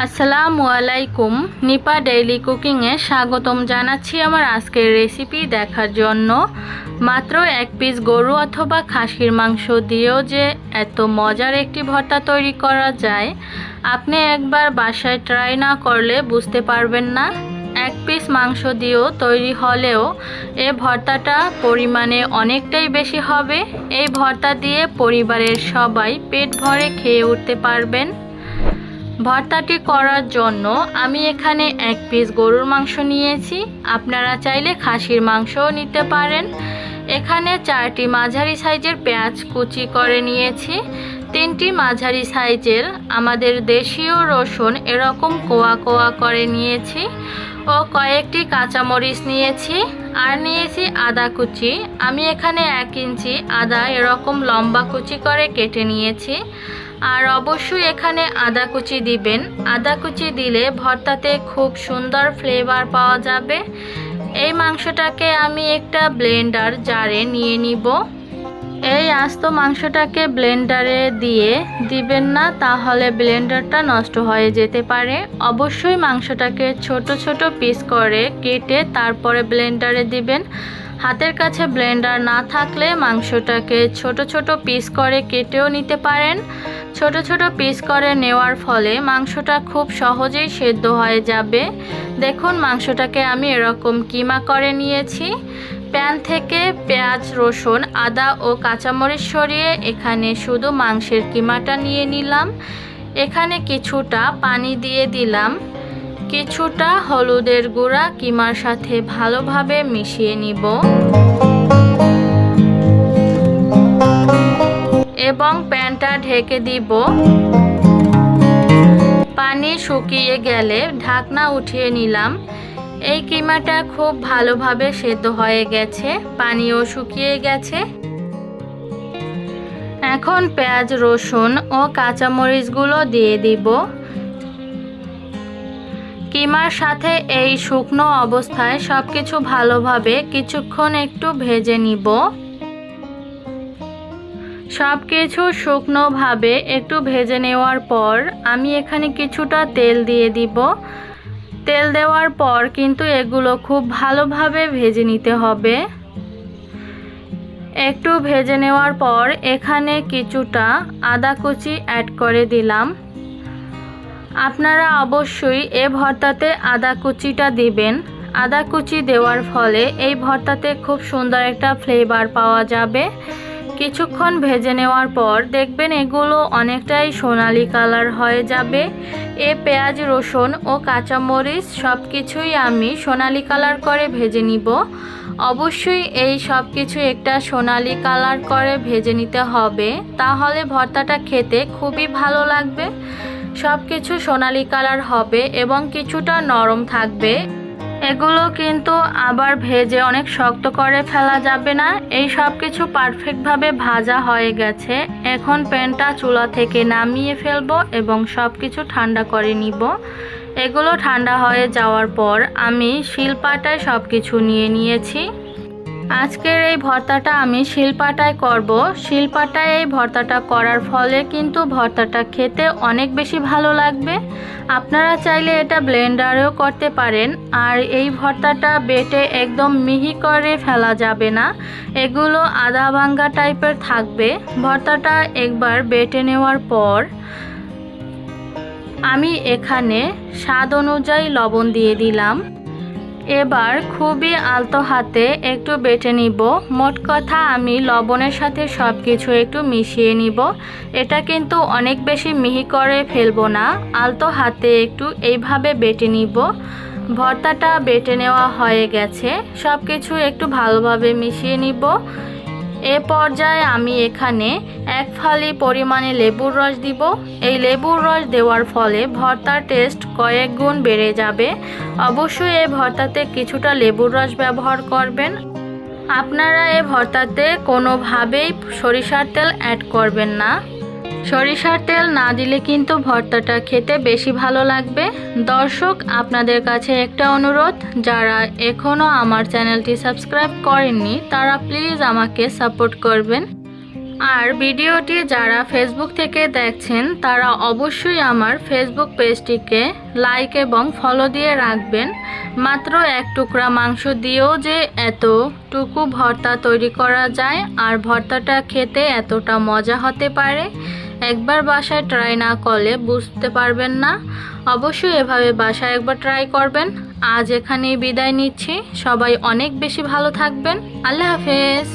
আসসালামু আলাইকুম। নিপা ডেইলি কুকিংয়ে স্বাগতম জানাচ্ছি আমার আজকের রেসিপি দেখার জন্য। মাত্র এক পিস গরু অথবা খাসির মাংস দিয়েও যে এত মজার একটি ভর্তা তৈরি করা যায়, আপনি একবার বাসায় ট্রাই না করলে বুঝতে পারবেন না। এক পিস মাংস দিয়েও তৈরি হলেও এ ভর্তাটা পরিমাণে অনেকটাই বেশি হবে। এই ভর্তা দিয়ে পরিবারের সবাই পেট ভরে খেয়ে উঠতে পারবেন। ভর্তাটি করার জন্য আমি এখানে এক পিস গরুর মাংস নিয়েছি। আপনারা চাইলে খাসির মাংসও নিতে পারেন। এখানে চারটি মাঝারি সাইজের পেঁয়াজ কুচি করে নিয়েছি। তিনটি মাঝারি সাইজের আমাদের দেশীয় রসুন এরকম কোয়া কোয়া করে নিয়েছি ও কয়েকটি কাঁচামরিচ নিয়েছি আর নিয়েছি আদা কুচি। আমি এখানে এক ইঞ্চি আদা এরকম লম্বা কুচি করে কেটে নিয়েছি। আর অবশ্যই এখানে আদা কুচি দিবেন। আদা কুচি দিলে ভর্তাতে খুব সুন্দর ফ্লেভার পাওয়া যাবে। এই মাংসটাকে আমি একটা ব্লেন্ডার জারে নিয়ে নিব। এই আস্ত মাংসটাকে ব্লেন্ডারে দিয়ে দিবেন না, তাহলে ব্লেন্ডারটা নষ্ট হয়ে যেতে পারে। অবশ্যই মাংসটাকে ছোট ছোট পিস করে কেটে তারপরে ব্লেন্ডারে দিবেন। হাতের কাছে ব্লেন্ডার না থাকলে মাংসটাকে ছোট ছোট পিস করে কেটেও নিতে পারেন। ছোট ছোট পিস করে নেওয়ার ফলে মাংসটা খুব সহজেই সেদ্ধ হয়ে যাবে। দেখুন মাংসটাকে আমি এরকম কিমা করে নিয়েছি। প্যান থেকে পেঁয়াজ, রসুন, আদা ও কাঁচামরিচ সরিয়ে এখানে শুধু মাংসের কিমাটা নিয়ে নিলাম। এখানে কিছুটা পানি দিয়ে দিলাম। কিছুটা হলুদের গুঁড়া কিমার সাথে ভালোভাবে মিশিয়ে নিব। এবং প্যানটা ঢেকে দিব। পানি শুকিয়ে গেলে ঢাকনা উঠিয়ে নিলাম। এই কিমাটা খুব ভালোভাবে সেদ্ধ হয়ে গেছে, পানিও শুকিয়ে গেছে। এখন পেঁয়াজ, রসুন ও কাঁচামরিচগুলো দিয়ে দিব। কিমার সাথে এই শুকনো অবস্থায় সব কিছু ভালোভাবে কিছুক্ষণ একটু ভেজে নিব। সব কিছু শুকনোভাবে একটু ভেজে নেওয়ার পর আমি এখানে কিছুটা তেল দিয়ে দিব। তেল দেওয়ার পর কিন্তু এগুলো খুব ভালোভাবে ভেজে নিতে হবে। একটু ভেজে নেওয়ার পর এখানে কিছুটা আদা কুচি অ্যাড করে দিলাম। আপনারা অবশ্যই এ ভর্তাতে আদা কুচিটা দিবেন। আদা কুচি দেওয়ার ফলে এই ভর্তাতে খুব সুন্দর একটা ফ্লেভার পাওয়া যাবে। কিছুক্ষণ ভেজে নেওয়ার পর দেখবেন এগুলো অনেকটাই সোনালি কালার হয়ে যাবে। এ পেঁয়াজ, রসুন ও কাঁচামরিচ সব কিছুই আমি সোনালি কালার করে ভেজে নিব। অবশ্যই এই সব কিছু একটা সোনালি কালার করে ভেজে নিতে হবে। তাহলে ভর্তাটা খেতে খুবই ভালো লাগবে। সব কিছু সোনালি কালার হবে এবং কিছুটা নরম থাকবে। এগুলো কিন্তু আবার ভেজে অনেক শক্ত করে ফেলা যাবে না। এই সব কিছু পারফেক্টভাবে ভাজা হয়ে গেছে। এখন প্যানটা চুলা থেকে নামিয়ে ফেলব এবং সব কিছু ঠান্ডা করে নিব। এগুলো ঠান্ডা হয়ে যাওয়ার পর আমি শিলপাটায় সব কিছু নিয়ে নিয়েছি। আজকের এই ভর্তাটা আমি শিলপাটায় করব। শিলপাটায় এই ভর্তাটা করার ফলে কিন্তু ভর্তাটা খেতে অনেক বেশি ভালো লাগবে। আপনারা চাইলে এটা ব্লেন্ডারেও করতে পারেন। আর এই ভর্তাটা বেটে একদম মিহি করে ফেলা যাবে না। এগুলো আধা ভাঙ্গা টাইপের থাকবে। ভর্তাটা একবার বেটে নেওয়ার পর আমি এখানে স্বাদ অনুযায়ী লবণ দিয়ে দিলাম। এবার খুবই আলতো হাতে একটু বেটে নিব। মোট কথা আমি লবণের সাথে সব কিছু একটু মিশিয়ে নিব। এটা কিন্তু অনেক বেশি মিহি করে ফেলব না। আলতো হাতে একটু এইভাবে বেটে নিব। ভর্তাটা বেটে নেওয়া হয়ে গেছে। সব কিছু একটু ভালোভাবে মিশিয়ে নিব। এ পর্যায়ে আমি এখানে এক ফালি পরিমাণে লেবুর রস দিব। এই লেবুর রস দেওয়ার ফলে ভর্তার টেস্ট কয়েক গুণ বেড়ে যাবে। অবশ্যই এই ভর্তাতে কিছুটা লেবুর রস ব্যবহার করবেন। আপনারা এ ভর্তাতে কোনোভাবেই সরিষার তেল অ্যাড করবেন না। সরিষার তেল না দিলে কিন্তু ভর্তাটা খেতে বেশি ভালো লাগবে। দর্শক, আপনাদের কাছে একটা অনুরোধ, যারা এখনও আমার চ্যানেলটি সাবস্ক্রাইব করেননি, তারা প্লিজ আমাকে সাপোর্ট করবেন। আর ভিডিওটি যারা ফেসবুক থেকে দেখছেন, তারা অবশ্যই আমার ফেসবুক পেজটিকে লাইক এবং ফলো দিয়ে রাখবেন। মাত্র এক টুকরা মাংস দিয়েও যে এতটুকু ভর্তা তৈরি করা যায়, আর ভর্তাটা খেতে এতটা মজা হতে পারে একবার বাসায় ট্রাই না করলে বুঝতে পারবেন না। অবশ্যই এভাবে বাসায় একবার ট্রাই করবেন। আজ এখানেই বিদায় নিচ্ছি। সবাই অনেক বেশি ভালো থাকবেন। আল্লাহ হাফেজ।